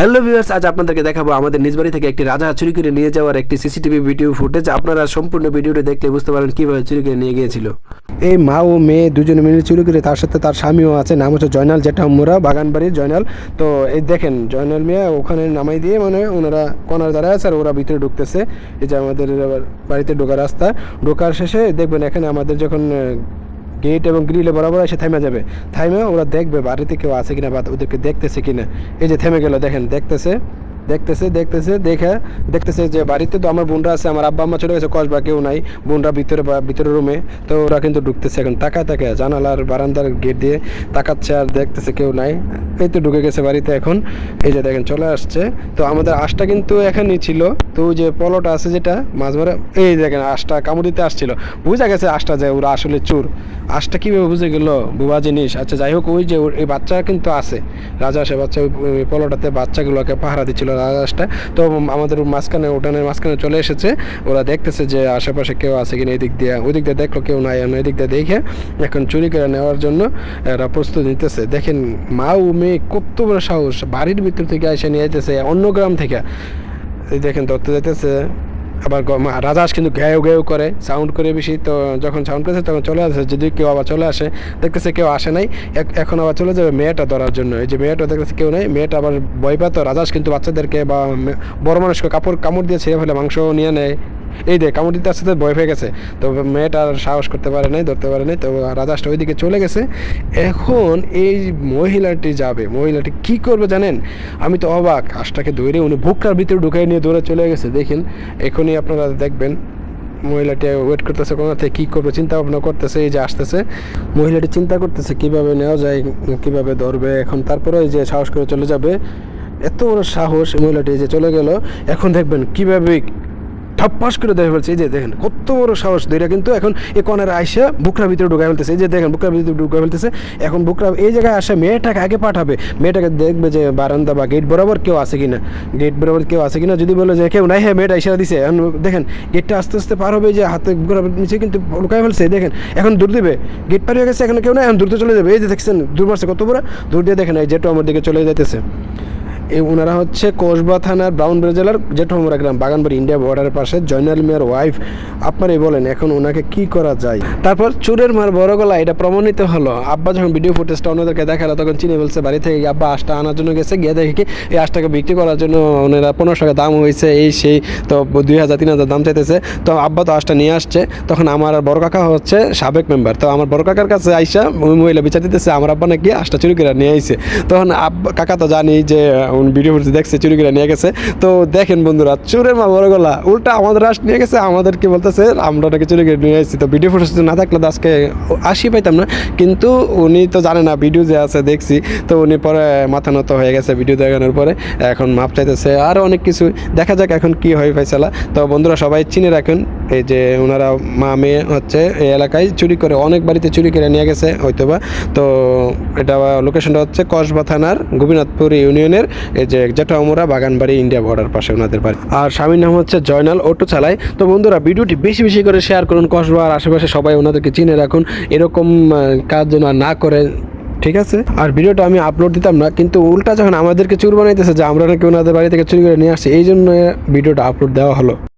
Hello viewers আজ আপনাদেরকে দেখাবো আমাদের নিজ বাড়ি থেকে একটি রাজা চুরি করে নিয়ে যাওয়ার একটি সিসিটিভি ভিডিও ফুটেজ। আপনারা সম্পূর্ণ ভিডিওটি দেখলে বুঝতে পারেন কীভাবে চুরি করে নিয়ে গিয়েছিল। এই মা ও মেয়ে দুজনে মিলে চুরি করে তার সাথে তার স্বামীও আছে, নাম হচ্ছে জয়নাল যেটা মোরা বাগানবাড়ির জয়নাল। তো এই দেখেন, জয়নাল মিয়া ওখানে নামাই দিয়ে মানে ওনারা কনার দ্বারা আছে আর ওরা ভিতরে ঢুকতেছে। এই যে আমাদের বাড়িতে ঢোকার রাস্তা। ঢোকার শেষে দেখবেন এখানে আমাদের যখন গেট এবং গ্রিলে বরাবর এসে থেমে যাবে। থাইমে ওরা দেখবে বাড়িতে কেউ আছে কিনা বা ওদেরকে দেখতেছে কিনা। এই যে থেমে গেল, দেখেন, দেখতেছে। দেখতেছে দেখতেছে, দেখে দেখতেছে যে বাড়িতে তো আমার বোনরা আছে, আমার আব্বা, আম্মা চলে গেছে, কসবা কেউ নাই, বোনরা ভিতরে ভিতরে রুমে তো ওরা কিন্তু ঢুকতেছে এখন, তাকায় তাকে জানালার বারান্দার গেট দিয়ে তাকাচ্ছে আর দেখতেছে কেউ নাই। এই তো ঢুকে গেছে বাড়িতে এখন, এই যে দেখেন চলে আসছে। তো আমাদের আশটা কিন্তু এখানেই ছিল, তো যে পলোটা আছে যেটা মাছ ধরে এই দেখেন আশটা কামড় দিতে আসছিল। বুঝা গেছে আশটা যে ওরা আসলে চোর। আশটা কীভাবে বুঝে গেল? বুবা জিনিস। আচ্ছা যাই হোক, ওই যে এই বাচ্চা কিন্তু আছে। রাজা সে বাচ্চা ওই পলোটাতে বাচ্চাগুলোকে পাহারা দিচ্ছিল। রাজাসটা তো আমাদের মাঝখানে উঠানের মাঝখানে চলে এসেছে। ওরা দেখতেছে যে আশেপাশে কেউ আছে কিনা এদিক দিয়ে। ওই দিক দিয়ে দেখল কেউ নাই এদিক দিয়ে দেখে এখন চুরি করে নেওয়ার জন্য এরা প্রস্তুত নিতেছে। দেখেন মা ও মেয়ে কত বড় সাহস। বাড়ির ভিতর থেকে এসে নিয়ে যেতেছে অন্য গ্রাম থেকে। দেখেন, ধরতে যেতেছে আবার রাজাস কিন্তু ঘেউ ঘেউ করে সাউন্ড করে বেশি, তো যখন সাউন্ড করেছে তখন চলে আসে যদি কেউ আবার চলে আসে, দেখতেছে কেউ আসে নাই এখন আবার চলে যাবে মেয়েটা ধরার জন্য। এই যে মেয়েটা দেখতেছে কেউ নেই, মেয়েটা আবার ভয় পাতো রাজাস কিন্তু বাচ্চাদেরকে বা বড় মানুষকে কাপড় কামড় দিয়ে ছেড়ে ফেলে, মাংস নিয়ে নেয় এই দেখ কামড় দিতে আসতে ভয় পেয়ে গেছে। তো মেয়েটা আর সাহস করতে পারে নাই, ধরতে পারে নাই। তো রাজাসটা ওইদিকে চলে গেছে। এখন এই মহিলাটি যাবে। মহিলাটি কি করবে জানেন? আমি তো অবাক। আশটাকে ধরে উনি বুকটার ভিতরে ঢুকাই নিয়ে দৌড়ে চলে গেছে। দেখেন, এখনই আপনারা দেখবেন, মহিলাটি ওয়েট করতেছে কোনো থেকে কী করবে, চিন্তা ভাবনা করতেছে, এই যে আসতেছে। মহিলাটি চিন্তা করতেছে, কীভাবে নেওয়া যায়, কীভাবে ধরবে, এখন তারপরে এই যে সাহস করে চলে যাবে। এত বড় সাহস মহিলাটি যে চলে গেল। এখন দেখবেন, কীভাবে ঠাপ্পাস করে দেখে ফেলছে এই যে দেখেন, কত বড় সাহস দুইটা কিন্তু এখন এই কনের আইসা বুকরার ভিতরে ঢুকাই ফেলতেছে। এই যে দেখেন, বুকরার ভিতরে ঢুকাই ফেলতেছে। এখন বুকরা এই জায়গায় আসে মেয়েটাকে আগে পাঠাবে। মেয়েটাকে দেখবে যে বারান্দা বা গেট বরাবর কেউ আছে কিনা। গেট বরাবর কেউ আছে কিনা। যদি বলে যে কেউ নাই হ্যাঁ মেয়েটা ইশারা দিছে। এখন দেখেন গেটটা আস্তে আস্তে পার হবে যে হাতে বুকরার নিচে কিন্তু লুকাই ফেলছে। দেখেন, এখন দূর দিবে। গেট পার হয়ে গেছে, এখন কেউ নাই, এখন দূরতে চলে যাবে। এই যে দেখছেন, দূর মারছে কত বড়। দূর দিয়ে দেখেন, এই যেটা আমার দিকে চলে যাইতেছে। ওনারা হচ্ছে কোসবা থানার ব্রাউনবাড়ি জেলার জেঠমরা গ্রাম, বাগানবাড়ি, ইন্ডিয়া বর্ডারের পাশে জয়নাল মিয়ার ওয়াইফ আপনারাই বলেন এখন ওনাকে কি করা যায়। তারপর চুরের মার বড় গলা, এটা প্রমাণিত হলো। আব্বা যখন ভিডিও ফুটেজটা অন্যদেরকে দেখাল, তখন চিনে বলছে, বাড়ি থেকে আব্বা আশটা আনার জন্য গেছে, গিয়ে দেখে কি এই আশটাকে বিক্রি করার জন্য ওনারা পনেরোশো টাকা দাম হয়েছে, এই সেই, তো দুই হাজার, তিন হাজার দাম চাইতেছে। তো আব্বা তো আশটা নিয়ে আসছে, তখন আমার বড় কাকা হচ্ছে সাবেক মেম্বার তো আমার বড় কাকার কাছে আইসা ওই মহিলা বিচার দিতেছে, আমার আব্বা নাকি আশটা চুরি করে নিয়ে আইছে। তখন আব্বা, কাকা তো জানি যে উনি ভিডিও ফুটেজ দেখছে চুরি করে নিয়ে গেছে। তো দেখেন বন্ধুরা, চোরের মা বড় গলা, উল্টা আমাদের আশ নিয়ে গেছে, আমাদেরকে বলতেছে, আমরা নাকি চুরি করে নিয়ে আসছি তো ভিডিও ফুটেজ না থাকলে তো আজকে আসি পাইতাম না। কিন্তু উনি তো জানে না, ভিডিও যে আছে দেখছি। তো উনি পরে মাথা নত হয়ে গেছে ভিডিও দেখানোর পরে। এখন মাপ চাইতেছে আরও অনেক কিছু। দেখা যাক এখন কি হয় ফেসলা তো বন্ধুরা, সবাই চিনে রাখুন, এই যে ওনারা মা, মেয়ে হচ্ছে এই এলাকায় চুরি করে, অনেক বাড়িতে চুরি করে নিয়ে গেছে হয়তোবা। তো এটা লোকেশনটা হচ্ছে কসবা থানার, গোপীনাথপুর ইউনিয়নের এই যে জেঠামুরা বাগানবাড়ি ইন্ডিয়া বর্ডার পাশে ওনাদের বাড়ি। আর স্বামীর নাম হচ্ছে জয়নাল অটো চালায়। তো বন্ধুরা, ভিডিওটি বেশি বেশি করে শেয়ার করুন কসবার আশেপাশে সবাই ওনাদেরকে চিনে রাখুন। এরকম কাজ যেন না করে, ঠিক আছে? আর ভিডিওটা আমি আপলোড দিতাম না, কিন্তু উল্টা যখন আমাদেরকে চুর বানাইতেছে যে আমরা নাকি ওনাদের বাড়ি থেকে চুরি করে নিয়ে আসছি এই জন্য ভিডিওটা আপলোড দেওয়া হলো।